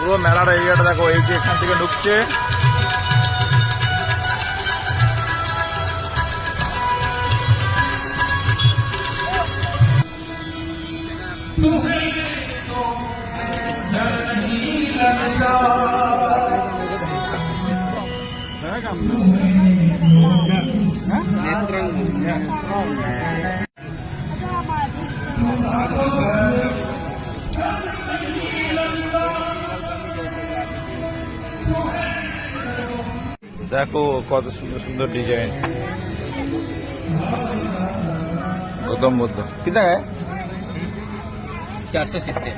পুরো মেলার এরিয়াটা দেখো এই যে এখান থেকে ঢুকছে দেখো কত সুন্দর সুন্দর ডিজাইন गौतम बुद्ध कितना है चार सौ सित्तर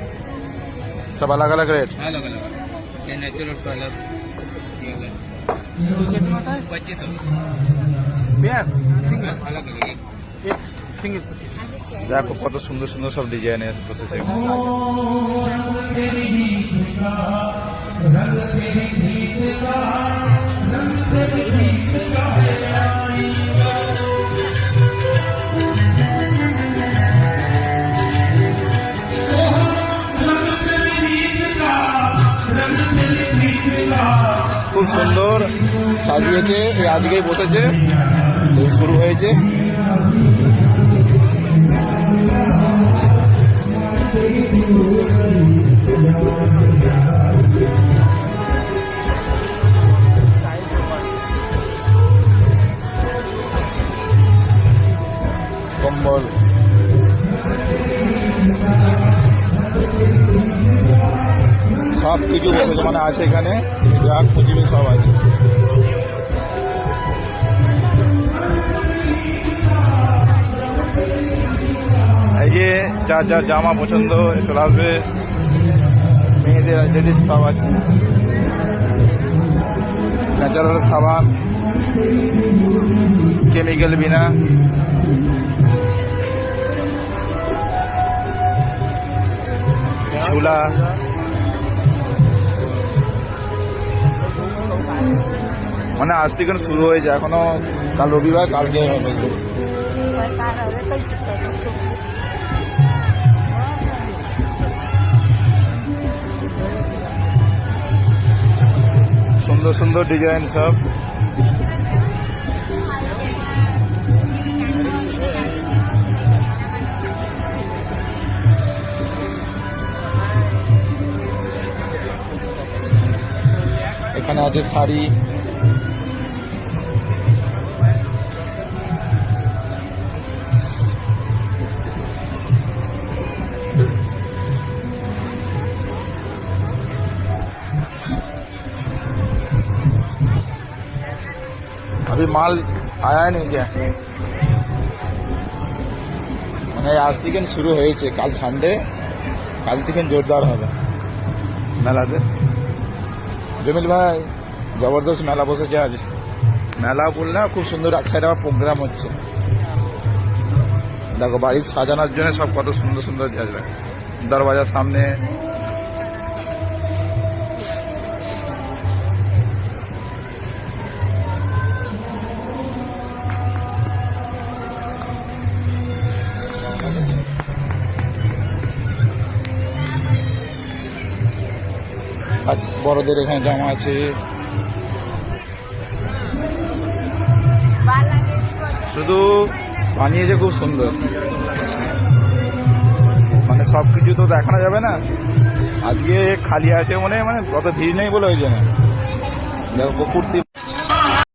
सब अलग अलग रेट अलग अलग ये नेचुरल का अलग ये अलग पच्चीस सौ सिंगल अलग अलग एक एक सिंगल पच्चीस দেখো কত সুন্দর সুন্দর সব ডিজাইন বসেছে খুব সুন্দর সাজিয়েছে আজকেই বসেছে শুরু হয়েছে। সব কিছু বসেছে মানে আছে এখানে যা খুঁজবে সব আছে। এই যে যার যার জামা পছন্দ চলে আসবে, মেয়েদের লেডিস সব আছে। ন্যাচারাল সাবান, কেমিক্যাল বিনা। ঝুলা। মানে আজ থেকে শুরু হয়েছে, এখনও কাল রবিবার, কালকে সুন্দর সুন্দর ডিজাইন সব। এখানে আছে শাড়ি। अभी माल आया नहीं क्या মানে আজ থেকে শুরু হয়েছে কাল সানডে কাল থেকে জোরদার হবে মেলাতে জমিল ভাই জবরদস্ত মেলা বসেছে আজ মেলা বললে খুব সুন্দর এক সাইডে আমার প্রোগ্রাম হচ্ছে দেখো বাড়ির সাজানোর জন্য সব কত সুন্দর সুন্দর জায়গা দরওয়াজার সামনে আর বড়দের এখানে জামা আছে। শুধু বানিয়েছে খুব সুন্দর। মানে সব কিছু তো দেখানো যাবে না। আজকে খালি আছে মনে মানে অত ভিড় নেই বলে ওই জন্য। দেখো কুর্তি